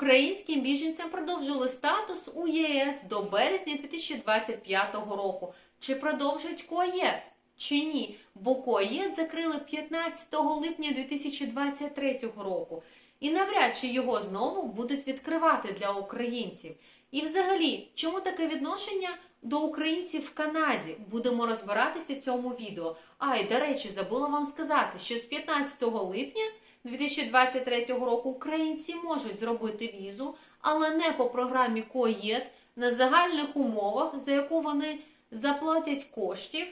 українським біженцям продовжили статус у ЄС до березня 2025 року. Чи продовжать КОЄТ? Чи ні? Бо КОЄТ закрили 15 липня 2023 року. І навряд чи його знову будуть відкривати для українців. І взагалі, чому таке відношення до українців в Канаді? Будемо розбиратися в цьому відео. А і до речі, забула вам сказати, що з 15 липня 2023 року українці можуть зробити візу, але не по програмі КОЄТ на загальних умовах, за яку вони заплатять коштів,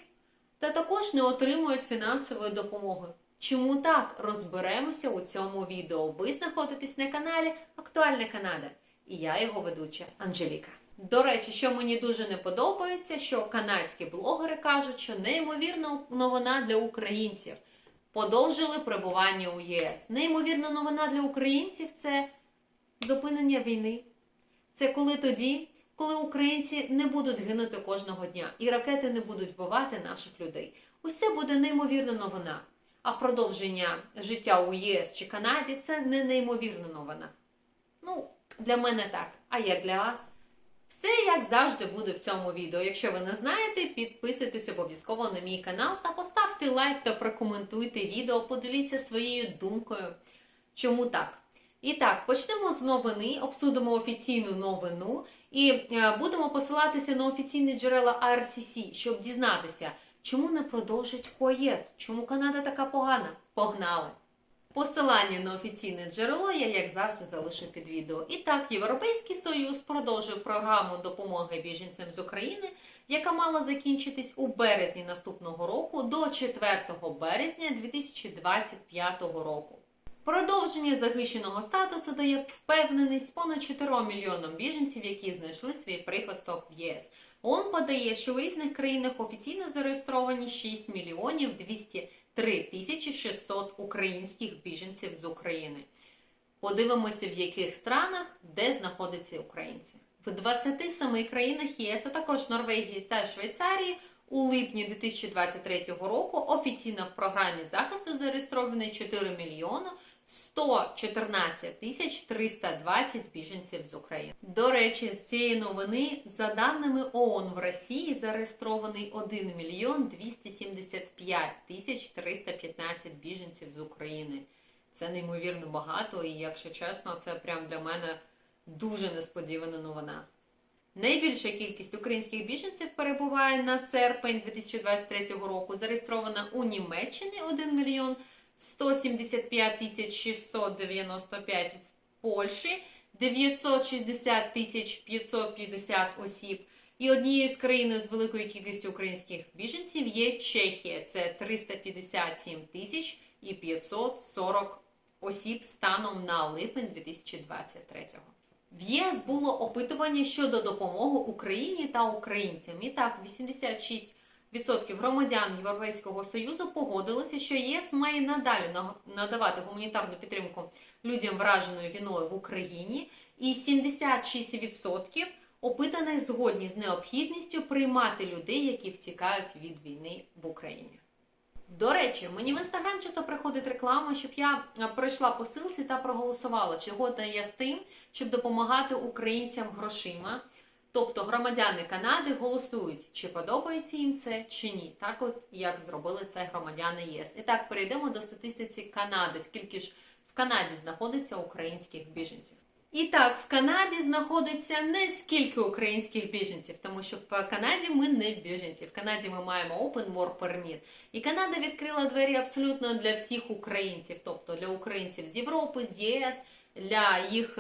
та також не отримують фінансової допомоги. Чому так розберемося у цьому відео? Ви знаходитесь на каналі Актуальна Канада, і я його ведуча Анжеліка. До речі, що мені дуже не подобається, що канадські блогери кажуть, що неймовірна новина для українців. Подовжили перебування у ЄС. Неймовірна новина для українців це зупинення війни. Це коли тоді, коли українці не будуть гинути кожного дня і ракети не будуть вбивати наших людей. Це буде неймовірна новина. А продовження життя у ЄС чи Канаді це не неймовірна новина. Ну, для мене так. А як для вас? Все як завжди буде в цьому відео. Якщо ви не знаєте, підписуйтесь обов'язково на мій канал та поставте лайк та прокоментуйте відео, поділіться своєю думкою. Чому так? І так, почнемо з новини, обсудимо офіційну новину і е, будемо посилатися на офіційні джерела RCC, щоб дізнатися, чому не продовжить КОЄТ, чому Канада така погана. Погнали! Посилання на офіційне джерело я, як завжди, залишу під відео. І так, Європейський Союз продовжив програму допомоги біженцям з України, яка мала закінчитись у березні наступного року до 4 березня 2025 року. Продовження захищеного статусу дає впевненість понад 4 мільйонам біженців, які знайшли свій прихисток в ЄС. ООН подає, що у різних країнах офіційно зареєстровані 6 мільйонів 200 3600 українських біженців з України. Подивимося, в яких странах, де знаходяться українці. В 27 країнах ЄС, а також Норвегії та Швейцарії, у липні 2023 року офіційно в програмі захисту зареєстровано 4 мільйони 114 тисяч 320 біженців з України. До речі, з цієї новини, за даними ООН в Росії, зареєстрований 1 мільйон 275 тисяч 315 біженців з України. Це неймовірно багато, і якщо чесно, це прям для мене дуже несподівана новина. Найбільша кількість українських біженців перебуває на серпень 2023 року. Зареєстрована у Німеччині 1 мільйон 175 695 в Польщі, 960 550 осіб. І однією з країн з великою кількістю українських біженців є Чехія. Це 357 тисяч і 540 осіб станом на липень 2023 року. В ЄС було опитування щодо допомоги Україні та українцям. І так, 86% громадян Європейського Союзу погодилися, що ЄС має надалі надавати гуманітарну підтримку людям враженою війною в Україні, і 76% опитаних згодні з необхідністю приймати людей, які втікають від війни в Україні. До речі, мені в інстаграм часто приходить реклама, щоб я пройшла по силці та проголосувала, чи годна я з тим, щоб допомагати українцям грошима. Тобто громадяни Канади голосують, чи подобається їм це, чи ні. Так, от як зробили це громадяни ЄС. І так, перейдемо до статистиці Канади. Скільки ж в Канаді знаходиться українських біженців? І так, в Канаді знаходиться не скільки українських біженців, тому що в Канаді ми не біженці. В Канаді ми маємо Open Work Permit. І Канада відкрила двері абсолютно для всіх українців, тобто для українців з Європи, з єС, для їх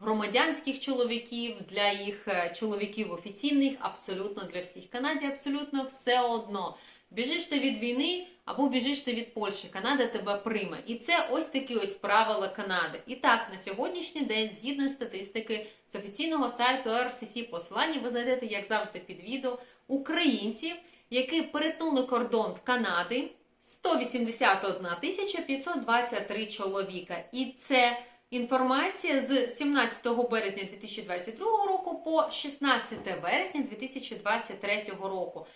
громадянських чоловіків, для їх чоловіків офіційних, абсолютно для всіх. Канаді абсолютно все одно. Біжиш ти від війни або біжиш ти від Польщі, Канада тебе прийме. І це ось такі ось правила Канади. І так, на сьогоднішній день, згідно статистики з офіційного сайту RCC посилання, ви знайдете, як завжди, під відео українців, які перетнули кордон в Канади 181 тисяча 523 чоловіка. І це інформація з 17 березня 2022 року по 16 вересня 2023 року.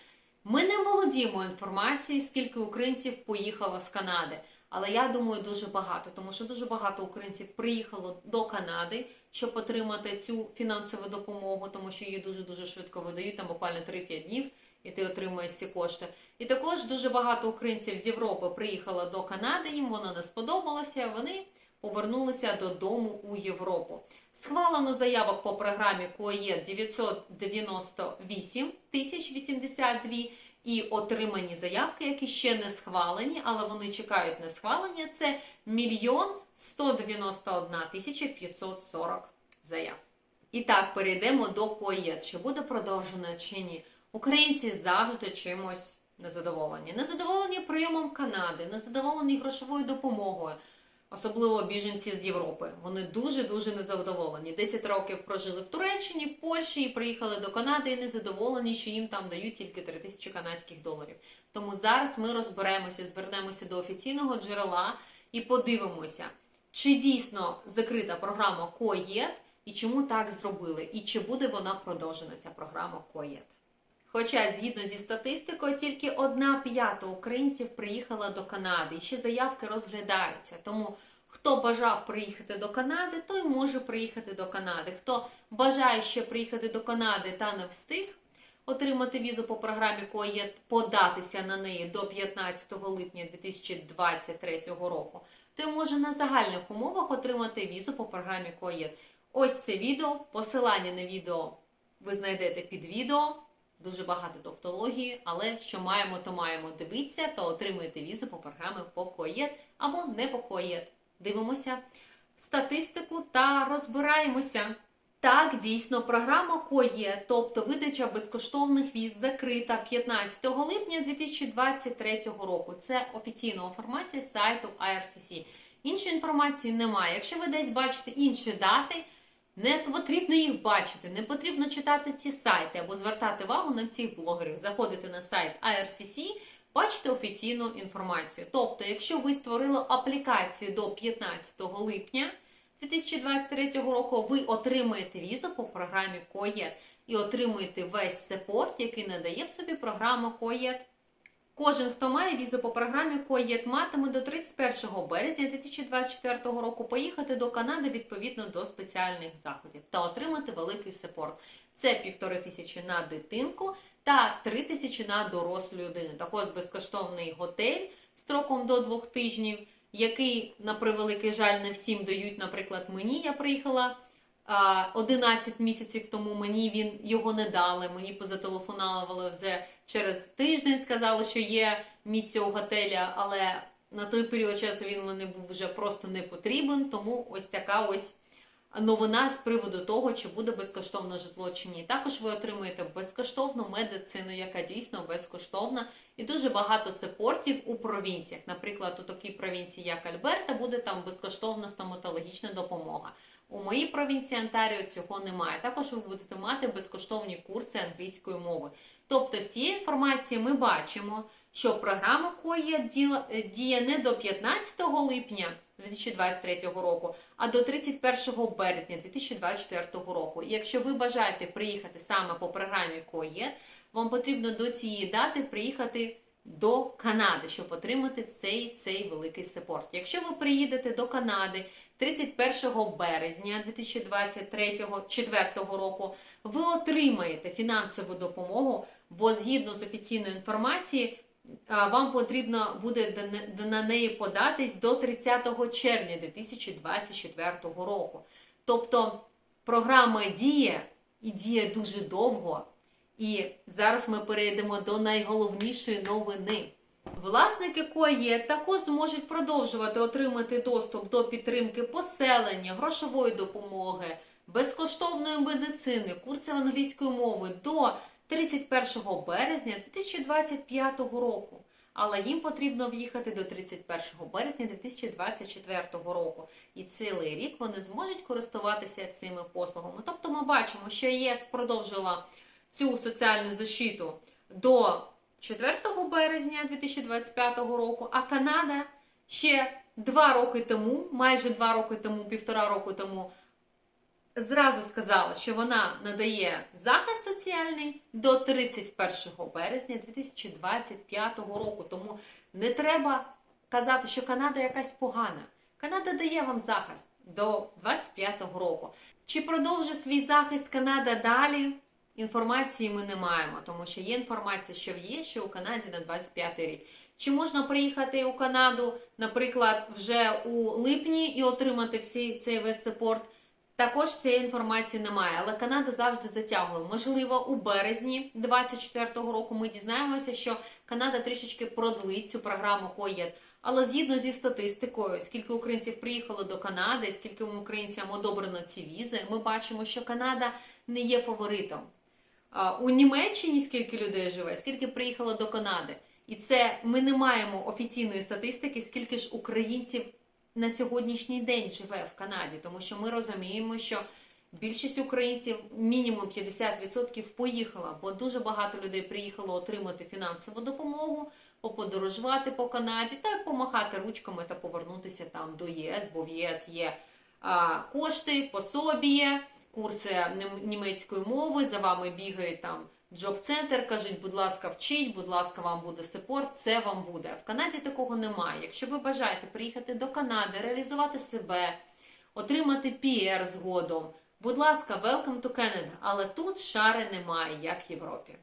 Ми не володіємо інформацією, скільки українців поїхало з Канади. Але я думаю, дуже багато, тому що дуже багато українців приїхало до Канади, щоб отримати цю фінансову допомогу, тому що її дуже дуже швидко видають, там буквально 3-5 днів, і ти отримуєш ці кошти. І також дуже багато українців з Європи приїхало до Канади. Їм воно не сподобалося. Вони повернулися додому у Європу. Схвалено заявок по програмі КОЄ 998 тисяч 82 і отримані заявки, які ще не схвалені, але вони чекають на схвалення. Це мільйон 191 тисяча 540 заяв. І так, перейдемо до КОЄ. Чи буде продовжено, чи ні. Українці завжди чимось незадоволені. Незадоволені прийомом Канади, незадоволені грошовою допомогою. Особливо біженці з Європи. Вони дуже дуже незадоволені. 10 років прожили в Туреччині, в Польщі і приїхали до Канади і незадоволені, що їм там дають тільки 3 тисячі канадських доларів. Тому зараз ми розберемося, звернемося до офіційного джерела і подивимося, чи дійсно закрита програма КОЄТ і чому так зробили, і чи буде вона продовжена ця програма КОЄТ. Хоча, згідно зі статистикою, тільки одна п'ята українців приїхала до Канади, і ще заявки розглядаються. Тому хто бажав приїхати до Канади, той може приїхати до Канади. Хто бажає ще приїхати до Канади та не встиг отримати візу по програмі КОЄТ, податися на неї до 15 липня 2023 року, той може на загальних умовах отримати візу по програмі КОЄТ. Ось це відео, посилання на відео ви знайдете під відео. Дуже багато тавтології, але що маємо, то маємо. Дивіться та отримуйте візу по програмі по КОЄТ або не Покоєт. Дивимося статистику та розбираємося. Так, дійсно, програма КОЄ, тобто видача безкоштовних віз, закрита 15 липня 2023 року. Це офіційна інформація з сайту IRCC. Іншої інформації немає. Якщо ви десь бачите інші дати, не потрібно їх бачити, не потрібно читати ці сайти або звертати увагу на цих блогерів. Заходите на сайт IRCC, бачите офіційну інформацію. Тобто, якщо ви створили аплікацію до 15 липня 2023 року, ви отримаєте візу по програмі КОЄТ і отримуєте весь сепорт, який надає в собі програма КОЄТ. Кожен, хто має візу по програмі КОЄТ, матиме до 31 березня 2024 року поїхати до Канади відповідно до спеціальних заходів та отримати великий сепорт. Це півтори тисячі на дитинку та три тисячі на дорослу людину. Також безкоштовний готель строком до двох тижнів, який, на превеликий жаль, не всім дають. Наприклад, мені я приїхала. А, 11 місяців тому мені він його не дали. Мені позателефонували вже через тиждень, сказали, що є місце у готелі, але на той період часу він мені був вже просто не потрібен. Тому ось така ось новина з приводу того, чи буде безкоштовне житло чи ні. Також ви отримуєте безкоштовну медицину, яка дійсно безкоштовна, і дуже багато сепортів у провінціях. Наприклад, у такій провінції, як Альберта, буде там безкоштовна стоматологічна допомога. У моїй провінції Онтаріо цього немає. Також ви будете мати безкоштовні курси англійської мови. Тобто, з цієї інформації ми бачимо, що програма КОЄ е, діє не до 15 липня 2023 року, а до 31 березня 2024 року. І якщо ви бажаєте приїхати саме по програмі КОЄ, вам потрібно до цієї дати приїхати до Канади, щоб отримати цей, цей великий сепорт. Якщо ви приїдете до Канади 31 березня 2024 року, ви отримаєте фінансову допомогу, бо згідно з офіційною інформацією, вам потрібно буде на неї податись до 30 червня 2024 року. Тобто програма діє і діє дуже довго. І зараз ми перейдемо до найголовнішої новини. Власники КОЄ також зможуть продовжувати отримати доступ до підтримки поселення, грошової допомоги, безкоштовної медицини, курсів англійської мови до 31 березня 2025 року. Але їм потрібно в'їхати до 31 березня 2024 року. І цілий рік вони зможуть користуватися цими послугами. Тобто ми бачимо, що ЄС продовжила цю соціальну защиту до 4 березня 2025 року, а Канада ще два роки тому, майже два роки тому, півтора року тому, зразу сказала, що вона надає захист соціальний до 31 березня 2025 року. Тому не треба казати, що Канада якась погана. Канада дає вам захист до 25-го року. Чи продовжить свій захист Канада далі? Інформації ми не маємо, тому що є інформація, що є, що у Канаді на 25 рік. Чи можна приїхати у Канаду, наприклад, вже у липні і отримати всі цей весь сапорт? Також цієї інформації немає, але Канада завжди затягує. Можливо, у березні 24-го року ми дізнаємося, що Канада трішечки продлить цю програму КОЄД. Але згідно зі статистикою, скільки українців приїхало до Канади, скільки українцям одобрено ці візи, ми бачимо, що Канада не є фаворитом. У Німеччині скільки людей живе, скільки приїхало до Канади. І це ми не маємо офіційної статистики, скільки ж українців на сьогоднішній день живе в Канаді, тому що ми розуміємо, що більшість українців, мінімум 50% поїхала, бо дуже багато людей приїхало отримати фінансову допомогу, поподорожувати по Канаді та помахати ручками та повернутися там до ЄС, бо в ЄС є а, кошти, пособіє, курси німецької мови. За вами бігають там джоб-центр. Кажуть, будь ласка, вчіть, будь ласка, вам буде сепорт, це вам буде. В Канаді такого немає. Якщо ви бажаєте приїхати до Канади, реалізувати себе, отримати піар згодом. Будь ласка, welcome to Canada. Але тут шари немає, як в Європі.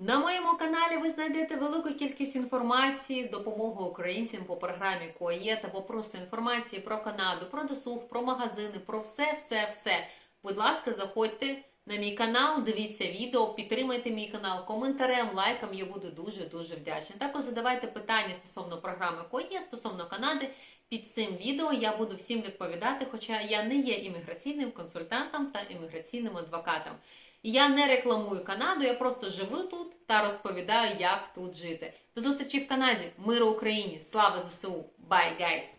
На моєму каналі ви знайдете велику кількість інформації, допомоги українцям по програмі КОЄТ або просто інформації про Канаду, про досуг, про магазини, про все, все, все. Будь ласка, заходьте на мій канал, дивіться відео, підтримайте мій канал коментарем, лайком. Я буду дуже дуже вдячна. Також задавайте питання стосовно програми КОЄ, стосовно Канади. Під цим відео я буду всім відповідати, хоча я не є імміграційним консультантом та імміграційним адвокатом. Я не рекламую Канаду, я просто живу тут та розповідаю, як тут жити. До зустрічі в Канаді, миру Україні, слава ЗСУ! Bye, guys!